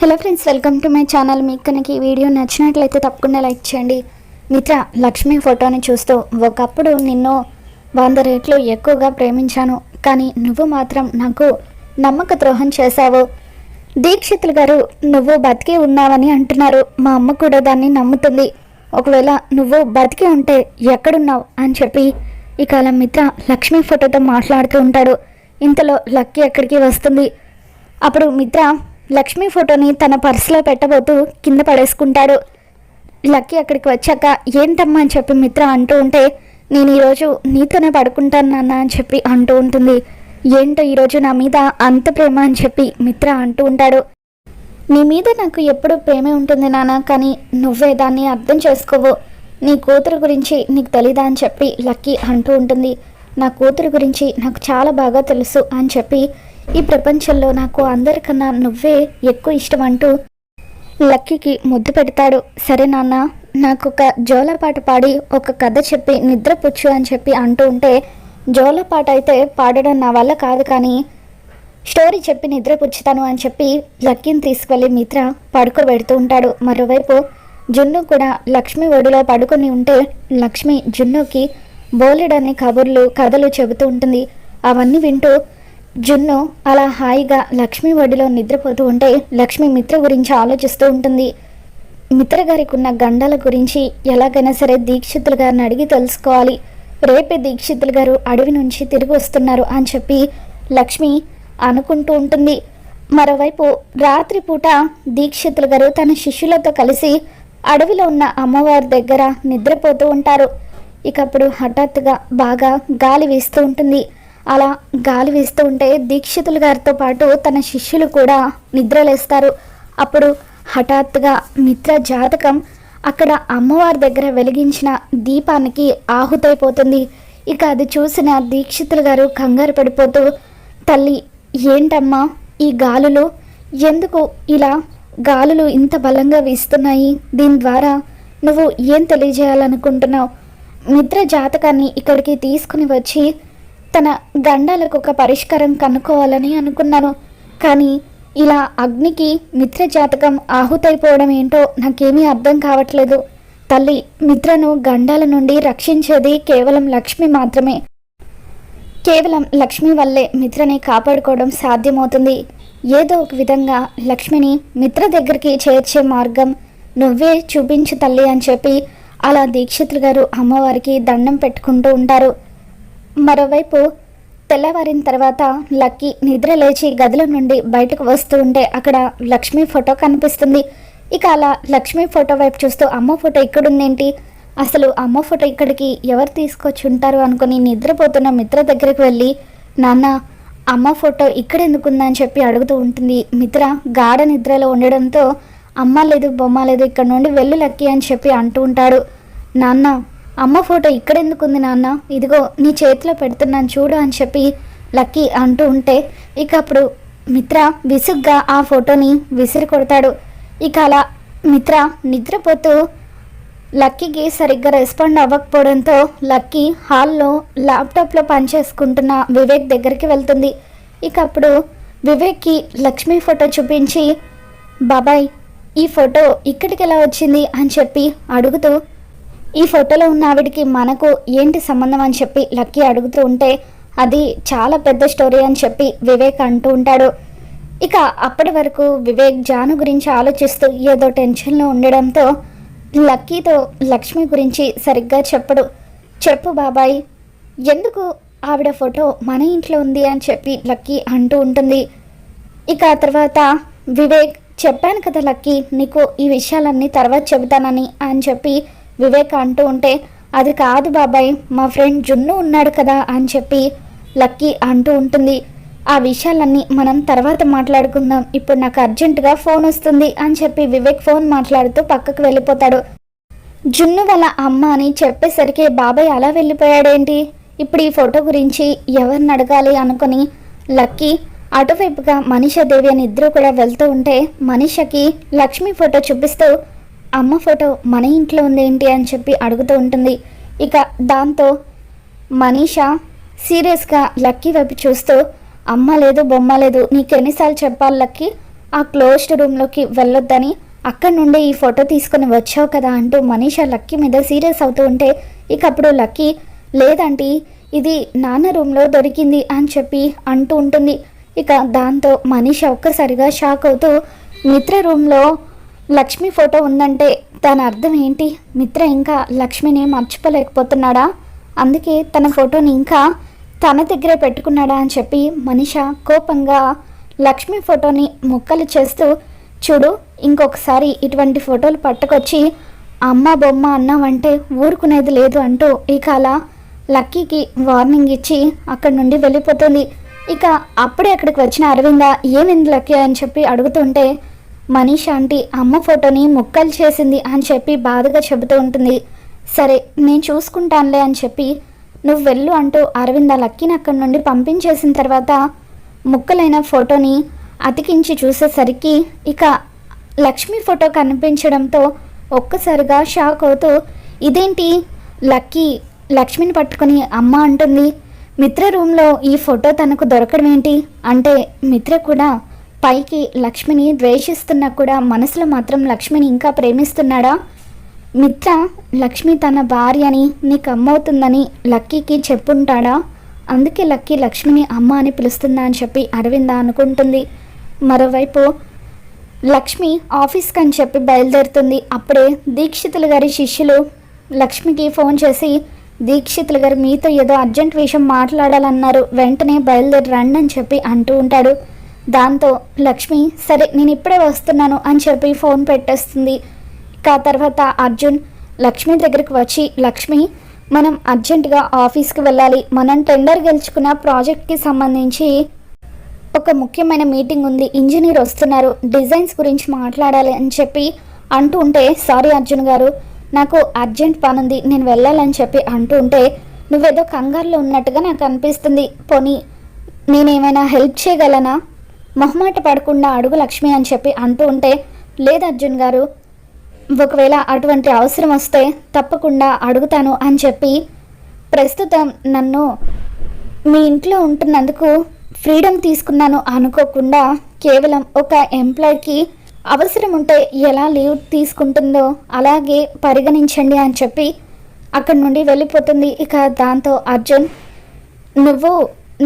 Hello friends welcome to my channel మీకు కనుక ఈ వీడియో నచ్చినట్లయితే తప్పకుండా లైక్ చేయండి. మిత్ర లక్ష్మి ఫోటోని చూస్తూ ఒకప్పుడు నిన్ను వంద రేట్లు ఎక్కువగా ప్రేమించాను. కానీ నువ్వు మాత్రం నాకు నమ్మక ద్రోహం చేశావు. దీక్షితులు గారు నువ్వు బతికి ఉన్నావని అంటున్నారు. మా అమ్మ కూడా దాన్ని నమ్ముతుంది. ఒకవేళ నువ్వు బతికి ఉంటే ఎక్కడున్నావు? అని చెప్పి ఇక అలా మిత్ర లక్ష్మి ఫోటోతో మాట్లాడుతూ ఉంటాడు. ఇంతలో లక్కీ ఎక్కడికి వస్తుంది. అప్పుడు మిత్ర లక్ష్మి ఫోటోని తన పర్సులో పెట్టబోతూ కింద పడేసుకుంటాడు. లక్కీ అక్కడికి వచ్చాక ఏంటమ్మా? అని చెప్పి మిత్ర అంటూ ఉంటే నేను ఈరోజు నీతోనే పడుకుంటాను నాన్న అని చెప్పి అంటూ ఉంటుంది. ఏంటో ఈరోజు నా మీద అంత ప్రేమ అని చెప్పి మిత్ర అంటూ ఉంటాడు. నీ మీద నాకు ఎప్పుడు ప్రేమే ఉంటుంది నాన్న కానీ నువ్వే దాన్ని అర్థం చేసుకోవు. నీ కూతురు గురించి నీకు తెలీదా? అని చెప్పి లక్కీ అంటూ ఉంటుంది. నా కూతురు గురించి నాకు చాలా బాగా తెలుసు అని చెప్పి ఈ ప్రపంచంలో నాకు అందరికన్నా నువ్వే ఎక్కువ ఇష్టం అంటూ లక్కీకి ముద్దు పెడతాడు. సరే నాన్న నాకు ఒక జోలపాట పాడి ఒక కథ చెప్పి నిద్రపుచ్చు అని చెప్పి అంటూ ఉంటే జోలపాట అయితే పాడడం నా వల్ల కాదు కానీ స్టోరీ చెప్పి నిద్రపుచ్చుతాను అని చెప్పి లక్కీని తీసుకువెళ్ళి మిత్ర పడుకోబెడుతూ ఉంటాడు. మరోవైపు జున్ను కూడా లక్ష్మి ఒడిలో పడుకొని ఉంటే లక్ష్మి జున్నుకి బోలెడని కబుర్లు కథలు చెబుతూ ఉంటుంది. అవన్నీ వింటూ జున్ను అలా హాయిగా లక్ష్మి ఒడిలో నిద్రపోతూ ఉంటే లక్ష్మి మిత్ర గురించి ఆలోచిస్తూ ఉంటుంది. మిత్ర గారికి ఉన్న గండాల గురించి ఎలాగైనా సరే దీక్షితులు గారిని అడిగి తెలుసుకోవాలి. రేపే దీక్షితులు గారు అడవి నుంచి తిరిగి వస్తున్నారు అని చెప్పి లక్ష్మి అనుకుంటూ ఉంటుంది. మరోవైపు రాత్రిపూట దీక్షితులు గారు తన శిష్యులతో కలిసి అడవిలో ఉన్న అమ్మవారి దగ్గర నిద్రపోతూ ఉంటారు. ఇకప్పుడు హఠాత్తుగా బాగా గాలి వీస్తూ ఉంటుంది. అలా గాలి వీస్తూ ఉంటే దీక్షితులు గారితో పాటు తన శిష్యులు కూడా నిద్రలేస్తారు. అప్పుడు హఠాత్తుగా మిత్ర జాతకం అక్కడ అమ్మవారి దగ్గర వెలిగించిన దీపానికి ఆహుతైపోతుంది. ఇక అది చూసిన దీక్షితులు గారు కంగారు పడిపోతూ తల్లి ఏంటమ్మా ఈ గాలులు? ఎందుకు ఇలా గాలులు ఇంత బలంగా వీస్తున్నాయి? దీని ద్వారా నువ్వు ఏం తెలియజేయాలనుకుంటున్నావు? మిత్ర జాతకాన్ని ఇక్కడికి తీసుకుని వచ్చి తన గండాలకు ఒక పరిష్కారం కనుక్కోవాలని అనుకున్నాను. కానీ ఇలా అగ్నికి మిత్ర జాతకం ఆహుతైపోవడం ఏంటో నాకేమీ అర్థం కావట్లేదు. తల్లి మిత్రను గండాల నుండి రక్షించేది కేవలం లక్ష్మి మాత్రమే. కేవలం లక్ష్మి వల్లే మిత్రని కాపాడుకోవడం సాధ్యమవుతుంది. ఏదో ఒక విధంగా లక్ష్మిని మిత్ర దగ్గరికి చేర్చే మార్గం నువ్వే చూపించు తల్లి అని చెప్పి అలా దీక్షితులు గారు అమ్మవారికి దండం పెట్టుకుంటూ ఉంటారు. మరోవైపు తెల్లవారిన తర్వాత లక్కీ నిద్ర లేచి గదిలో నుండి బయటకు వస్తూ ఉంటే అక్కడ లక్ష్మి ఫోటో కనిపిస్తుంది. ఇక అలా లక్ష్మి ఫోటో వైపు చూస్తూ అమ్మ ఫోటో ఇక్కడుందేంటి? అసలు అమ్మ ఫోటో ఇక్కడికి ఎవరు తీసుకొచ్చి ఉంటారు అనుకుని నిద్రపోతున్న మిత్ర దగ్గరికి వెళ్ళి నాన్న అమ్మ ఫోటో ఇక్కడ ఎందుకుందని చెప్పి అడుగుతూ ఉంటుంది. మిత్ర గాఢ నిద్రలో ఉండడంతో అమ్మ లేదు బొమ్మ లేదు ఇక్కడ నుండి వెళ్ళు లక్కీ అని చెప్పి అంటూ ఉంటాడు. నాన్న అమ్మ ఫోటో ఇక్కడ ఎందుకుంది నాన్న? ఇదిగో నీ చేతిలో పెడుతున్నాను చూడు అని చెప్పి లక్కీ అంటూ ఉంటే ఇక అప్పుడు మిత్ర విసుగ్గా ఆ ఫోటోని విసిరి కొడతాడు. ఇక అలా మిత్ర నిద్రపోతూ లక్కీకి సరిగ్గా రెస్పాండ్ అవ్వకపోవడంతో లక్కీ హాల్లో ల్యాప్టాప్లో పనిచేసుకుంటున్న వివేక్ దగ్గరికి వెళ్తుంది. ఇక అప్పుడు వివేక్కి లక్ష్మి ఫోటో చూపించి బాబాయ్ ఈ ఫోటో ఇక్కడికి ఎలా వచ్చింది? అని చెప్పి అడుగుతూ ఈ ఫోటోలో ఉన్న ఆవిడికి మనకు ఏంటి సంబంధం అని చెప్పి లక్కీ అడుగుతూ ఉంటే అది చాలా పెద్ద స్టోరీ అని చెప్పి వివేక్ అంటూ ఉంటాడు. ఇక అప్పటి వరకు వివేక్ జాను గురించి ఆలోచిస్తూ ఏదో టెన్షన్లో ఉండడంతో లక్కీతో లక్ష్మి గురించి సరిగ్గా చెప్పడు. చెప్పు బాబాయ్ ఎందుకు ఆవిడ ఫోటో మన ఇంట్లో ఉంది అని చెప్పి లక్కీ అంటూ ఉంటుంది. ఇక ఆ తర్వాత వివేక్ చెప్పాను కదా లక్కీ నీకు ఈ విషయాలన్నీ తర్వాత చెబుతానని అని చెప్పి వివేక్ అంటూ ఉంటే అది కాదు బాబాయ్ మా ఫ్రెండ్ జున్ను ఉన్నాడు కదా అని చెప్పి లక్కీ అంటూ ఉంటుంది. ఆ విషయాలన్నీ మనం తర్వాత మాట్లాడుకుందాం. ఇప్పుడు నాకు అర్జెంటుగా ఫోన్ వస్తుంది అని చెప్పి వివేక్ ఫోన్ మాట్లాడుతూ పక్కకు వెళ్ళిపోతాడు. జున్ను వాళ్ళ అమ్మ అని చెప్పేసరికి బాబాయ్ అలా వెళ్ళిపోయాడేంటి? ఇప్పుడు ఈ ఫోటో గురించి ఎవరిని అడగాలి అనుకుని లక్కీ అటువైపుగా మనిషాదేవి అని ఇద్దరు కూడా వెళ్తూ ఉంటే మనిషకి లక్ష్మి ఫోటో చూపిస్తూ అమ్మ ఫోటో మన ఇంట్లో ఉంది ఏంటి అని చెప్పి అడుగుతూ ఉంటుంది. ఇక దాంతో మనీషా సీరియస్గా లక్కీ వైపు చూస్తూ అమ్మ లేదు బొమ్మ లేదు నీకు ఎన్నిసార్లు చెప్పాలి లక్కీ? ఆ క్లోజ్డ్ రూమ్లోకి వెళ్ళొద్దని అక్కడి నుండి ఈ ఫోటో తీసుకొని వచ్చావు కదా అంటూ మనీష లక్కీ మీద సీరియస్ అవుతూ ఉంటే ఇక అప్పుడు లక్కీ లేదంటీ ఇది నాన్న రూమ్లో దొరికింది అని చెప్పి అంటూ ఉంటుంది. ఇక దాంతో మనీష ఒక్కసారిగా షాక్ అవుతూ మిత్ర రూమ్లో లక్ష్మి ఫోటో ఉందంటే దాని అర్థం ఏంటి? మిత్ర ఇంకా లక్ష్మిని మర్చిపోలేకపోతున్నాడా? అందుకే తన ఫోటోని ఇంకా తన దగ్గరే పెట్టుకున్నాడా అని చెప్పి మనిష కోపంగా లక్ష్మి ఫోటోని ముక్కలు చేస్తూ చూడు ఇంకొకసారి ఇటువంటి ఫోటోలు పట్టుకొచ్చి అమ్మ బొమ్మ అన్నావంటే ఊరుకునేది లేదు అంటూ ఇక అలా లక్కీకి వార్నింగ్ ఇచ్చి అక్కడి నుండి వెళ్ళిపోతుంది. ఇక అప్పుడే అక్కడికి వచ్చిన అరవింద ఏమింది లక్కీ? అని చెప్పి అడుగుతుంటే మనీష్ ఆంటీ అమ్మ ఫోటోని ముక్కలు చేసింది అని చెప్పి బాధగా చెబుతూ ఉంటుంది. సరే నేను చూసుకుంటానులే అని చెప్పి నువ్వు వెళ్ళు అంటూ అరవింద లక్కీని అక్కడి నుండి పంపించేసిన తర్వాత ముక్కలైన ఫోటోని అతికించి చూసేసరికి ఇక లక్ష్మి ఫోటో కనిపించడంతో ఒక్కసారిగా షాక్ అవుతూ ఇదేంటి? లక్కీ లక్ష్మిని పట్టుకొని అమ్మ అంటుంది. మిత్ర రూమ్లో ఈ ఫోటో తనకు దొరకడం ఏంటి? అంటే మిత్ర కూడా పైకి లక్ష్మిని ద్వేషిస్తున్నా కూడా మనసులో మాత్రం లక్ష్మిని ఇంకా ప్రేమిస్తున్నాడా? మిత్ర లక్ష్మి తన భార్యని నీకు అమ్మవుతుందని లక్కీకి చెప్పుంటాడా? అందుకే లక్కీ లక్ష్మిని అమ్మ అని పిలుస్తుందా అని చెప్పి అరవింద అనుకుంటుంది. మరోవైపు లక్ష్మి ఆఫీస్కి అని చెప్పి బయలుదేరుతుంది. అప్పుడే దీక్షితులు గారి శిష్యులు లక్ష్మికి ఫోన్ చేసి దీక్షితులు గారు మీతో ఏదో అర్జెంట్ విషయం మాట్లాడాలన్నారు. వెంటనే బయలుదేరి రండి అని చెప్పి అంటూ ఉంటాడు. దాంతో లక్ష్మి సరే నేను ఇప్పుడే వస్తున్నాను అని చెప్పి ఫోన్ పెట్టేస్తుంది. ఇక తర్వాత అర్జున్ లక్ష్మి దగ్గరికి వచ్చి లక్ష్మి మనం అర్జెంటుగా ఆఫీస్కి వెళ్ళాలి. మనం టెండర్ గెలుచుకున్న ప్రాజెక్ట్కి సంబంధించి ఒక ముఖ్యమైన మీటింగ్ ఉంది. ఇంజనీర్ వస్తున్నారు. డిజైన్స్ గురించి మాట్లాడాలి అని చెప్పి అంటూ ఉంటే సారీ అర్జున్ గారు నాకు అర్జెంట్ పని ఉంది నేను వెళ్ళాలని చెప్పి అంటూ ఉంటే నువ్వేదో కంగారులో ఉన్నట్టుగా నాకు అనిపిస్తుంది. పోనీ నేనేమైనా హెల్ప్ చేయగలనా? మొహమాట పడకుండా అడుగు లక్ష్మి అని చెప్పి అంటూ ఉంటే లేదు అర్జున్ గారు ఒకవేళ అటువంటి అవసరం వస్తే తప్పకుండా అడుగుతాను అని చెప్పి ప్రస్తుతం నన్ను మీ ఇంట్లో ఉంటున్నందుకు ఫ్రీడమ్ తీసుకున్నాను అనుకోకుండా కేవలం ఒక ఎంప్లాయ్కి అవసరం ఉంటే ఎలా లీవ్ తీసుకుంటుందో అలాగే పరిగణించండి అని చెప్పి అక్కడి నుండి వెళ్ళిపోతుంది ఇక దాంతో అర్జున్. నువ్వు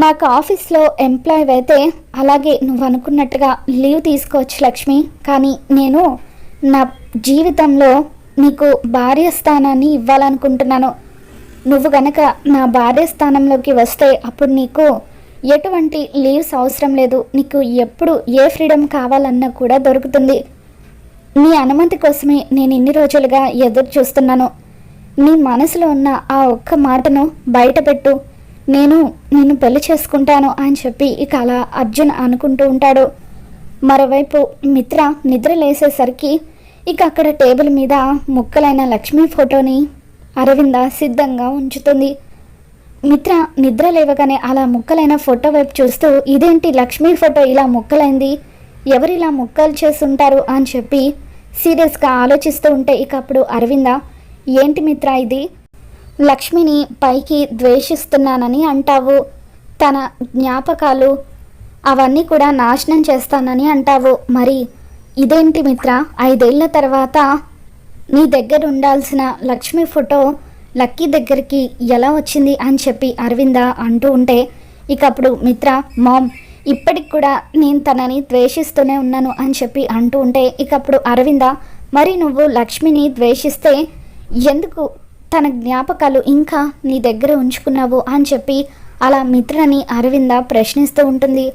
నాకు ఆఫీస్లో ఎంప్లాయ్ అయితే అలాగే నువ్వు అనుకున్నట్టుగా లీవ్ తీసుకోవచ్చు లక్ష్మి. కానీ నేను నా జీవితంలో నీకు భార్య స్థానాన్ని ఇవ్వాలనుకుంటున్నాను. నువ్వు గనక నా భార్య స్థానంలోకి వస్తే అప్పుడు నీకు ఎటువంటి లీవ్స్ అవసరం లేదు. నీకు ఎప్పుడు ఏ ఫ్రీడమ్ కావాలన్నా కూడా దొరుకుతుంది. నీ అనుమతి కోసమే నేను ఇన్ని రోజులుగా ఎదురు చూస్తున్నాను నీ మనసులో ఉన్న ఆ ఒక్క మాటను బయటపెట్టు. నేను నిన్ను పెళ్ళి చేసుకుంటాను అని చెప్పి ఇక అలా అర్జున్ అనుకుంటూ ఉంటాడు. మరోవైపు మిత్ర నిద్ర లేసేసరికి ఇక అక్కడ టేబుల్ మీద ముక్కలైన లక్ష్మీ ఫోటోని అరవింద సిద్ధంగా ఉంచుతుంది. మిత్ర నిద్ర లేవగానే అలా ముక్కలైన ఫోటో వైపు చూస్తూ ఇదేంటి లక్ష్మీ ఫోటో? ఇలా ముక్కలైంది. ఎవరిలా ముక్కలు చేస్తుంటారు? అని చెప్పి సీరియస్గా ఆలోచిస్తూ ఉంటే ఇక అప్పుడు అరవింద ఏంటి మిత్ర ఇది? లక్ష్మిని పైకి ద్వేషిస్తున్నానని అంటావు. తన జ్ఞాపకాలు అవన్నీ కూడా నాశనం చేస్తానని అంటావు. మరి ఇదేంటి మిత్ర? ఐదేళ్ళ తర్వాత నీ దగ్గర ఉండాల్సిన లక్ష్మి ఫోటో లక్కీ దగ్గరికి ఎలా వచ్చింది అని చెప్పి అరవింద అంటూ ఉంటే ఇక అప్పుడు మిత్ర మామ్ ఇప్పటికి కూడా నేను తనని ద్వేషిస్తూనే ఉన్నాను అని చెప్పి అంటూ ఉంటే ఇక అప్పుడు అరవింద మరి నువ్వు లక్ష్మిని ద్వేషిస్తే ఎందుకు తన జ్ఞాపకాలు ఇంకా నీ దగ్గర ఉంచుకున్నావు అని చెప్పి అలా మిత్రని అరవింద ప్రశ్నిస్తూ ఉంటుంది.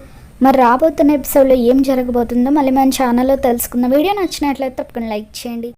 మరి రాబోతున్న ఎపిసోడ్లో ఏం జరగబోతుందో మళ్ళీ మన ఛానల్లో తెలుసుకుందాం. వీడియో నచ్చినట్లయితే తప్పకుండా లైక్ చేయండి.